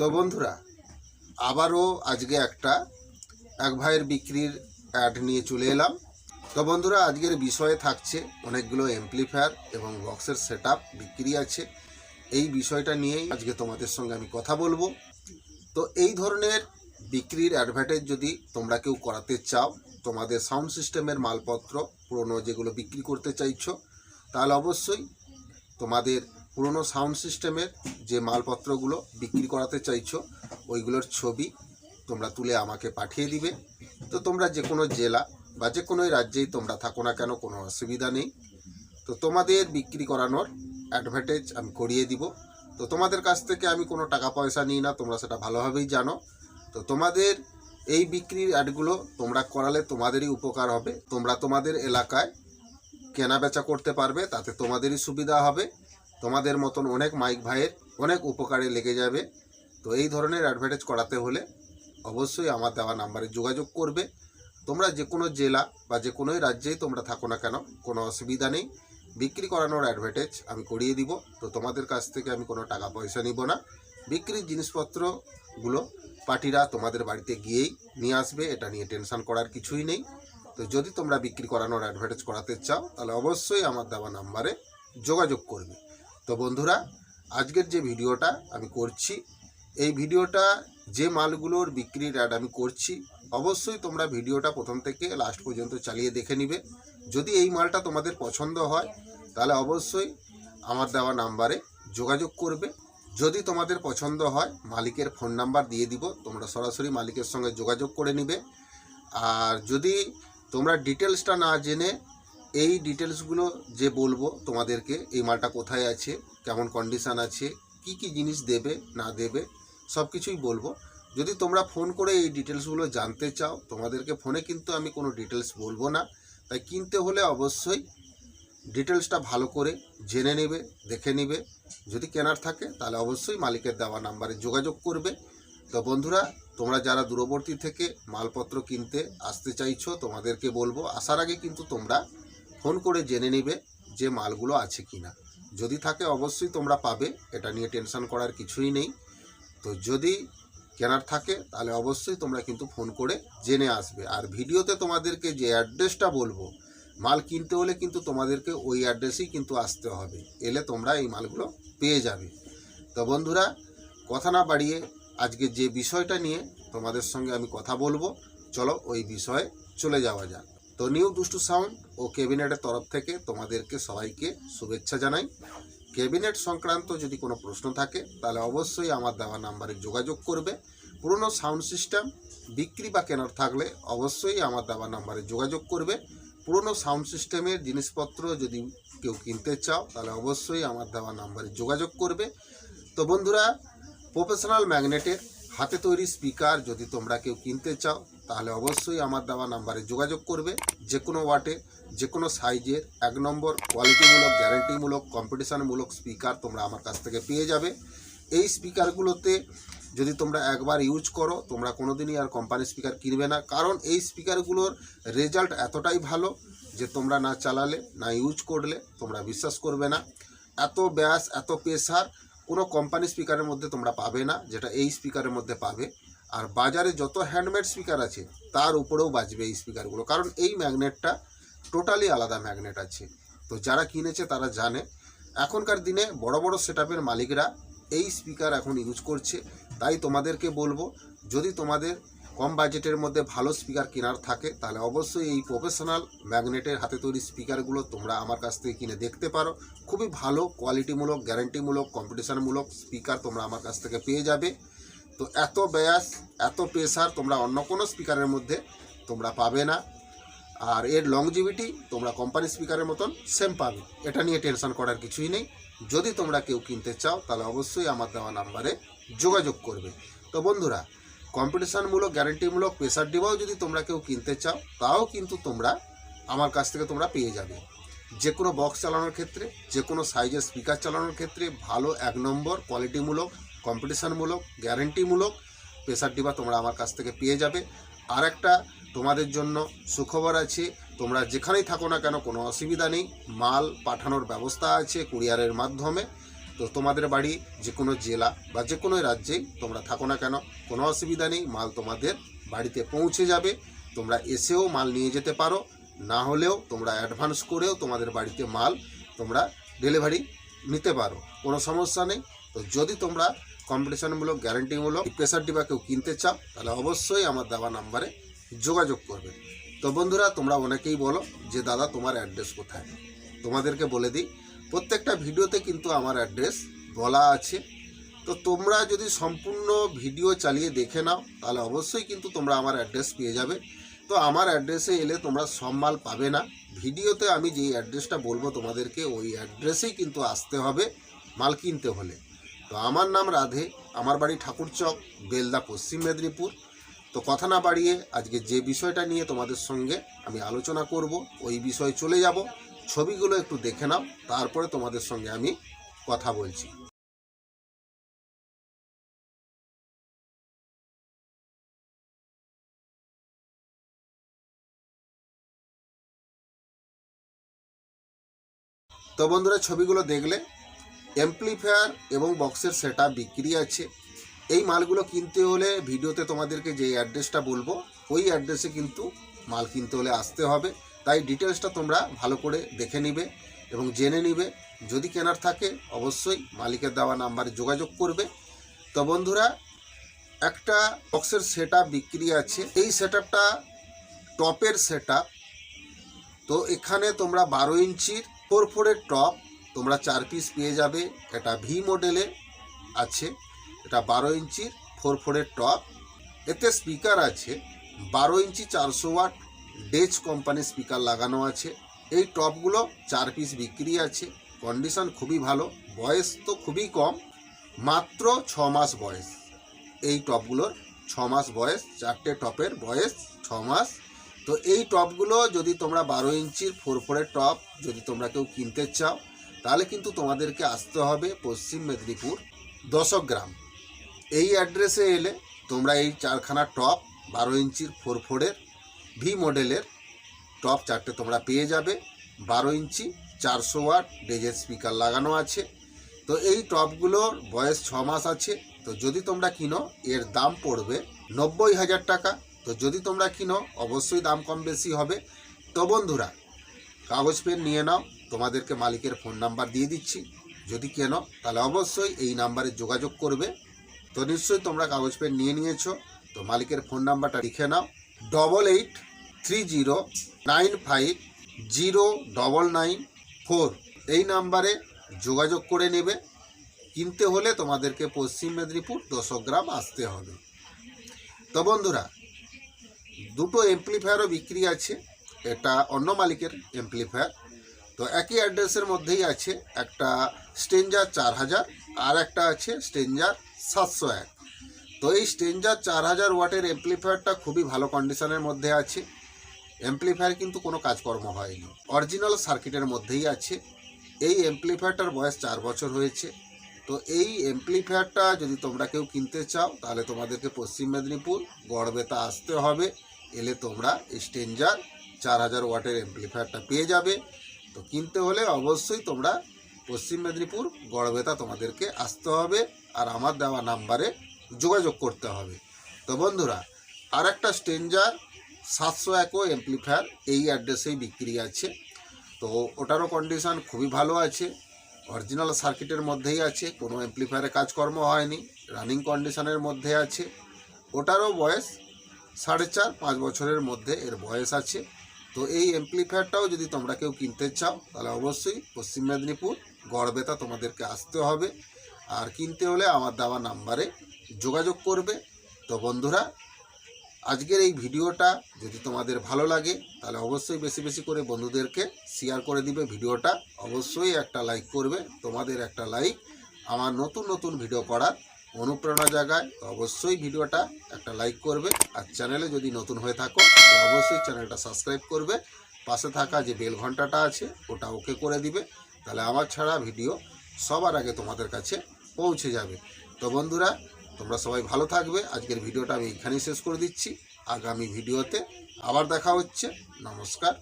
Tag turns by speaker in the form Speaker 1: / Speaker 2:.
Speaker 1: তো বন্ধুরা, আবারও আজকে একটা এক ভাইয়ের বিক্রির অ্যাড নিয়ে চলে এলাম। তো বন্ধুরা, আজকের বিষয়ে থাকছে অনেকগুলো এমপ্লিফায়ার এবং বক্সের সেট বিক্রি আছে। এই বিষয়টা নিয়েই আজকে তোমাদের সঙ্গে আমি কথা বলব। তো এই ধরনের বিক্রির অ্যাডভার্টাইজ যদি তোমরা কেউ করাতে চাও, তোমাদের সাউন্ড সিস্টেমের মালপত্র পুরনো যেগুলো বিক্রি করতে চাইছো, তাহলে অবশ্যই তোমাদের পুরনো সাউন্ড সিস্টেমের যে মালপত্রগুলো বিক্রি করাতে চাইছো, ওইগুলোর ছবি তোমরা তুলে আমাকে পাঠিয়ে দিবে। তো তোমরা যে কোনো জেলা বা যে কোনো রাজ্যেই তোমরা থাকো না কেন, কোনো অসুবিধা নেই। তো তোমাদের বিক্রি করানোর অ্যাডভার্টাইজ আমি করিয়ে দিব। তো তোমাদের কাছ থেকে আমি কোনো টাকা পয়সা নিই না, তোমরা সেটা ভালোভাবেই জানো। তো তোমাদের এই বিক্রির অ্যাডগুলো তোমরা করালে তোমাদেরই উপকার হবে। তোমরা তোমাদের এলাকায় কেনা বেচা করতে পারবে, তাতে তোমাদেরই সুবিধা হবে। তোমাদের মতন অনেক মাইক ভাইয়ের অনেক উপকারে লেগে যাবে। তো এই ধরনের অ্যাডভার্টাইজ করাতে হলে অবশ্যই আমার দেওয়া নাম্বারে যোগাযোগ করবে। তোমরা যে কোনো জেলা বা যে কোনোই রাজ্যেই তোমরা থাকো না কেন, কোনো অসুবিধা নেই। বিক্রি করানোর অ্যাডভার্টাইজ আমি করিয়ে দিব। তো তোমাদের কাছ থেকে আমি কোনো টাকা পয়সা নিব না। বিক্রির জিনিসপত্রগুলো পার্টিরা তোমাদের বাড়িতে গিয়েই নিয়ে আসবে। এটা নিয়ে টেনশন করার কিছুই নেই। তো যদি তোমরা বিক্রি করানোর অ্যাডভার্টাইজ করাতে চাও, তাহলে অবশ্যই আমার দেওয়া নাম্বারে যোগাযোগ করবে। তো বন্ধুরা, আজকের যে ভিডিওটা আমি করছি, এই ভিডিওটা যে মালগুলোর বিক্রির অ্যাড আমি করছি, অবশ্যই তোমরা ভিডিওটা প্রথম থেকে লাস্ট পর্যন্ত চালিয়ে দেখে নিবে। যদি এই মালটা তোমাদের পছন্দ হয়, তাহলে অবশ্যই আমার দেওয়া নাম্বারে যোগাযোগ করবে। যদি তোমাদের পছন্দ হয়, মালিকের ফোন নাম্বার দিয়ে দিব, তোমরা সরাসরি মালিকের সঙ্গে যোগাযোগ করে নিবে। আর যদি তোমরা ডিটেলসটা না জেনে এই ডিটেলসগুলো যে বলব তোমাদেরকে, এই মালটা কোথায় আছে, কেমন কন্ডিশান আছে, কি কি জিনিস দেবে, না দেবে সব কিছুই বলব। যদি তোমরা ফোন করে এই ডিটেলসগুলো জানতে চাও, তোমাদেরকে ফোনে কিন্তু আমি কোনো ডিটেলস বলব না। তাই কিনতে হলে অবশ্যই ডিটেলসটা ভালো করে জেনে নেবে, দেখে নেবে। যদি কেনার থাকে, তাহলে অবশ্যই মালিকের দেওয়া নাম্বারে যোগাযোগ করবে। তো বন্ধুরা, তোমরা যারা দূরবর্তী থেকে মালপত্র কিনতে আসতে চাইছো, তোমাদেরকে বলব, আসার আগে কিন্তু তোমরা ফোন করে জেনে নেবে যে মালগুলো আছে কিনা যদি থাকে অবশ্যই তোমরা পাবে, এটা নিয়ে টেনশন করার কিছুই নেই। তো যদি কেনার থাকে, তাহলে অবশ্যই তোমরা কিন্তু ফোন করে জেনে আসবে। আর ভিডিওতে তোমাদেরকে যে অ্যাড্রেসটা বলব, মাল কিনতে হলে কিন্তু তোমাদেরকে ওই অ্যাড্রেসেই কিন্তু আসতে হবে। এলে তোমরা এই মালগুলো পেয়ে যাবে। তো বন্ধুরা, কথা না বাড়িয়ে আজকে যে বিষয়টা নিয়ে তোমাদের সঙ্গে আমি কথা বলব, চলো ওই বিষয়ে চলে যাওয়া যাক। তো নিউ দুষ্টু সাউন্ড ও ক্যাবিনেটের তরফ থেকে তোমাদেরকে সবাইকে শুভেচ্ছা জানাই। ক্যাবিনেট সংক্রান্ত যদি কোনো প্রশ্ন থাকে, তাহলে অবশ্যই আমার দেওয়া নাম্বারে যোগাযোগ করবে। পুরনো সাউন্ড সিস্টেম, বিক্রি বা কেনার থাকলে অবশ্যই আমার দেওয়া নাম্বারে যোগাযোগ করবে। পুরনো সাউন্ড সিস্টেমের জিনিসপত্র যদি কেউ কিনতে চাও, তাহলে অবশ্যই আমার দেওয়া নাম্বারে যোগাযোগ করবে। তো বন্ধুরা, প্রফেশনাল ম্যাগনেটের হাতে তৈরি স্পিকার যদি তোমরা কেউ কিনতে চাও তাহলে অবশ্যই আমার দেওয়া নাম্বারে যোগাযোগ করবে যে কোনো ওয়াটে যে কোনো সাইজের, এক নম্বর কোয়ালিটিমূলক গ্যারেন্টিমূলক কম্পিটিশনমূলক স্পিকার তোমরা আমার কাছ থেকে পেয়ে যাবে। এই স্পিকারগুলোতে যদি তোমরা একবার ইউজ করো, তোমরা কোনোদিনই আর কোম্পানি স্পিকার কিনবে না। কারণ এই স্পিকারগুলোর রেজাল্ট এতটাই ভালো যে তোমরা না চালালে, না ইউজ করলে তোমরা বিশ্বাস করবে না। এত ব্যাস, এত প্রেসার কোনো কোম্পানি স্পিকারের মধ্যে তোমরা পাবে না, যেটা এই স্পিকারের মধ্যে পাবে। আর বাজারে যত হ্যান্ডমেড স্পিকার আছে, তার উপরেও বাজবে এই স্পিকারগুলো কারণ এই ম্যাগনেটটা টোটালি আলাদা ম্যাগনেট আছে। তো যারা কিনেছে, তারা জানে, এখনকার দিনে বড় বড় সেট মালিকরা এই স্পিকার এখন ইউজ করছে। তাই তোমাদেরকে বলব, যদি তোমাদের কম বাজেটের মধ্যে ভালো স্পিকার কেনার থাকে, তাহলে অবশ্যই এই প্রফেশনাল ম্যাগনেটের হাতে তৈরি স্পিকারগুলো তোমরা আমার কাছ থেকে কিনে দেখতে পারো। খুবই ভালো কোয়ালিটিমূলক গ্যারান্টিমূলক কম্পিটিশনমূলক স্পিকার তোমরা আমার কাছ থেকে পেয়ে যাবে। তো এত ব্যাস, এত প্রেসার তোমরা অন্য কোনো স্পিকারের মধ্যে তোমরা পাবে না। আর এর লংজিভিটি তোমরা কোম্পানি স্পিকারের মতন সেম পাবে। এটা নিয়ে টেনশন করার কিছুই নেই। যদি তোমরা কেউ কিনতে চাও, তাহলে অবশ্যই আমার দেওয়া নাম্বারে যোগাযোগ করবে। তো বন্ধুরা কম্পিটিশনমূলক গ্যারেন্টিমূলক প্রেসার ডিবাও যদি তোমরা কেউ কিনতে চাও, তাও কিন্তু তোমরা আমার কাছ থেকে তোমরা পেয়ে যাবে। যে কোনো বক্স চালানোর ক্ষেত্রে যে কোনো সাইজের স্পিকার চালানোর ক্ষেত্রে, ভালো এক নম্বর কোয়ালিটিমূলক কম্পিটিশনমূলক গ্যারেন্টিমূলক প্রেসার ডিবা তোমরা আমার কাছ থেকে পেয়ে যাবে। আর একটা তোমাদের জন্য সুখবর আছে, তোমরা যেখানেই থাকো না কেন, কোনো অসুবিধা নেই। মাল পাঠানোর ব্যবস্থা আছে কুরিয়ারের মাধ্যমে। তো তোমাদের বাড়ি যে কোনো জেলা বা যে কোনো রাজ্যেই তোমরা থাকো না কেন, কোনো অসুবিধা নেই, মাল তোমাদের বাড়িতে পৌঁছে যাবে। তোমরা এসেও মাল নিয়ে যেতে পারো, না হলেও তোমরা অ্যাডভান্স করেও তোমাদের বাড়িতে মাল তোমরা ডেলিভারি নিতে পারো, কোনো সমস্যা নেই। তো যদি তোমরা কম্পিটিশনমূলক গ্যারান্টিমূলক প্রেসার ডিবা কেউ কিনতে চাও, তাহলে অবশ্যই আমার দেওয়া নাম্বারে যোগাযোগ করবে। তো বন্ধুরা, তোমরা অনেকেই বলো যে, দাদা, তোমার অ্যাড্রেস কোথায়? তোমাদেরকে বলে দিই, প্রত্যেকটা ভিডিওতে কিন্তু আমার অ্যাড্রেস বলা আছে। তো তোমরা যদি সম্পূর্ণ ভিডিও চালিয়ে দেখে নাও, তাহলে অবশ্যই কিন্তু তোমরা আমার অ্যাড্রেস পেয়ে যাবে। তো আমার অ্যাড্রেসে এলে তোমরা সব মাল পাবে না। ভিডিওতে আমি যেই অ্যাড্রেসটা বলব তোমাদেরকে, ওই অ্যাড্রেসেই কিন্তু আসতে হবে মাল কিনতে হলে। তো আমার নাম রাধে, আমার বাড়ি ঠাকুরচক বেলদা, পশ্চিম মেদিনীপুর। তো কথা না বাড়িয়ে আজকে যে বিষয়টা নিয়ে তোমাদের সঙ্গে আমি আলোচনা করব, ওই বিষয়ে চলে যাব। ছবিগুলো একটু দেখে নাও, তারপরে তোমাদের সঙ্গে আমি কথা বলছি। তো বন্ধুরা, ছবিগুলো দেখলে এমপ্লিফায়ার এবং বক্সের সেটা বিক্রি আছে। এই মালগুলো কিনতে হলে ভিডিওতে তোমাদেরকে যে অ্যাড্রেসটা বলব, ওই অ্যাড্রেসে কিন্তু মাল কিনতে হলে আসতে হবে। তাই ডিটেলসটা তোমরা ভালো করে দেখে নিবে এবং জেনে নিবে। যদি কেনার থাকে, অবশ্যই মালিকের দেওয়া নাম্বারে যোগাযোগ করবে। তো বন্ধুরা, একটা বক্সের সেট বিক্রি আছে। এই সেট টপের সেট তো এখানে তোমরা বারো ইঞ্চির ফোর ফোরের টপ তোমরা চার পিস পেয়ে যাবে। এটা ভি মডেলে আছে। এটা বারো ইঞ্চির ফোর ফোরের টপ এতে স্পিকার আছে। বারো ইঞ্চি চারশো ওয়াট ডেজ কোম্পানির স্পিকার লাগানো আছে। এই টপগুলো চার পিস বিক্রি আছে। কন্ডিশন খুবই ভালো। বয়স তো খুবই কম। মাত্র ছ মাস বয়স। এই টপগুলোর ছ মাস বয়স। চারটে টপের বয়স ছ মাস। তো এই টপগুলো যদি তোমরা বারো ইঞ্চির ফোর ফোরের টপ যদি তোমরা কেউ কিনতে চাও তাহলে কিন্তু তোমাদেরকে আসতে হবে পশ্চিম মেদিনীপুর দশক গ্রাম। এই অ্যাড্রেসে এলে তোমরা এই চারখানা টপ বারো ইঞ্চির ফোর ফোরের ভি মডেলের টপ চারটে তোমরা পেয়ে যাবে। বারো ইঞ্চি, চারশো ওয়াট, ডেজের স্পিকার লাগানো আছে। তো এই টপগুলোর বয়স ছ মাস আছে। তো যদি তোমরা কিনো, এর দাম পড়বে নব্বই হাজার টাকা। তো যদি তোমরা কিনো, অবশ্যই দাম কম বেশি হবে। তো বন্ধুরা, কাগজ, পেন নিয়ে নাও। তোমাদেরকে মালিকের ফোন নাম্বার দিয়ে দিচ্ছি। যদি কেনো, তাহলে অবশ্যই এই নাম্বারে যোগাযোগ করবে। তো নিশ্চয়ই তোমরা কাগজ পেন নিয়ে নিয়েছো, তো মালিকের ফোন নাম্বারটা লিখে নাও। Double eight three zero nine five zero double nine four এই নাম্বারে যোগাযোগ করে নেবে। কিনতে হলে তোমাদেরকে পশ্চিম মেদিনীপুর গ্রাম আসতে হবে। তো বন্ধুরা, দুটো এমপ্লিফায়ারও বিক্রি আছে। এটা অন্য মালিকের এমপ্লিফায়ার তো একই অ্যাড্রেসের মধ্যেই আছে একটা স্টেঞ্জার চার হাজার আর একটা আছে স্টেঞ্জার সাতশো এক। তো এই স্টেঞ্জার চার হাজার ওয়াটের এমপ্লিফায়ারটা খুবই ভালো কন্ডিশনের মধ্যে আছে। এমপ্লিফায়ার কিন্তু কোনো কাজকর্ম হয়নি। অরিজিনাল সার্কিটের মধ্যেই আছে। এই এমপ্লিফায়ারটার বয়স চার বছর হয়েছে। তো এই এমপ্লিফায়ারটা যদি তোমরা কেউ কিনতে চাও, তাহলে তোমাদেরকে পশ্চিম মেদিনীপুর গড়বেতা আসতে হবে। এলে তোমরা স্টেঞ্জার চার হাজার ওয়াটের এমপ্লিফায়ারটা পেয়ে যাবে। তো কিনতে হলে অবশ্যই তোমরা পশ্চিম মেদিনীপুর, গড়বেতা তোমাদেরকে আসতে হবে আর আমার দেওয়া নাম্বারে যোগাযোগ করতে হবে। তো বন্ধুরা আর একটা স্টেঞ্জার সাতশো একো এমপ্লিফায়ার এই অ্যাড্রেসেই বিক্রি আছে। তো ওটারও কন্ডিশান খুবই ভালো আছে, অরিজিনাল সার্কিটের মধ্যেই আছে, কোনো এমপ্লিফায়ারে কাজকর্ম হয়নি, রানিং কন্ডিশনের মধ্যে আছে। ওটারও বয়স সাড়ে চার, পাঁচ বছরের মধ্যে এর বয়স আছে। তো এই এমপ্লিফায়ারটাও যদি তোমরা কেউ কিনতে চাও, তাহলে অবশ্যই পশ্চিম মেদিনীপুর গড়বেতা তোমাদেরকে আসতে হবে। আর কিনতে হলে আমার দেওয়া নাম্বারে যোগাযোগ করবে। তো বন্ধুরা, আজকের এই ভিডিওটা যদি তোমাদের ভালো লাগে, তাহলে অবশ্যই বেশি বেশি করে বন্ধুদেরকে শেয়ার করে দিবে ভিডিওটা। অবশ্যই একটা লাইক করবে, তোমাদের একটা লাইক আমার নতুন নতুন ভিডিও করার অনুপ্রেরণা জাগায় অবশ্যই ভিডিওটা একটা লাইক করবে। আর চ্যানেলে যদি নতুন হয়ে থাকো অবশ্যই চ্যানেলটা সাবস্ক্রাইব করবে। পাশে থাকা যে বেল ঘন্টাটা আছে, ওটা ওকে করে দিবে। তাহলে আমার ছাড়া ভিডিও সবার আগে তোমাদের কাছে পৌঁছে যাবে। তো বন্ধুরা, তোমরা সবাই ভালো থাকবে। আজকের ভিডিওটা আমি এখানেই শেষ করে দিচ্ছি। আগামী ভিডিওতে আবার দেখা হচ্ছে। নমস্কার।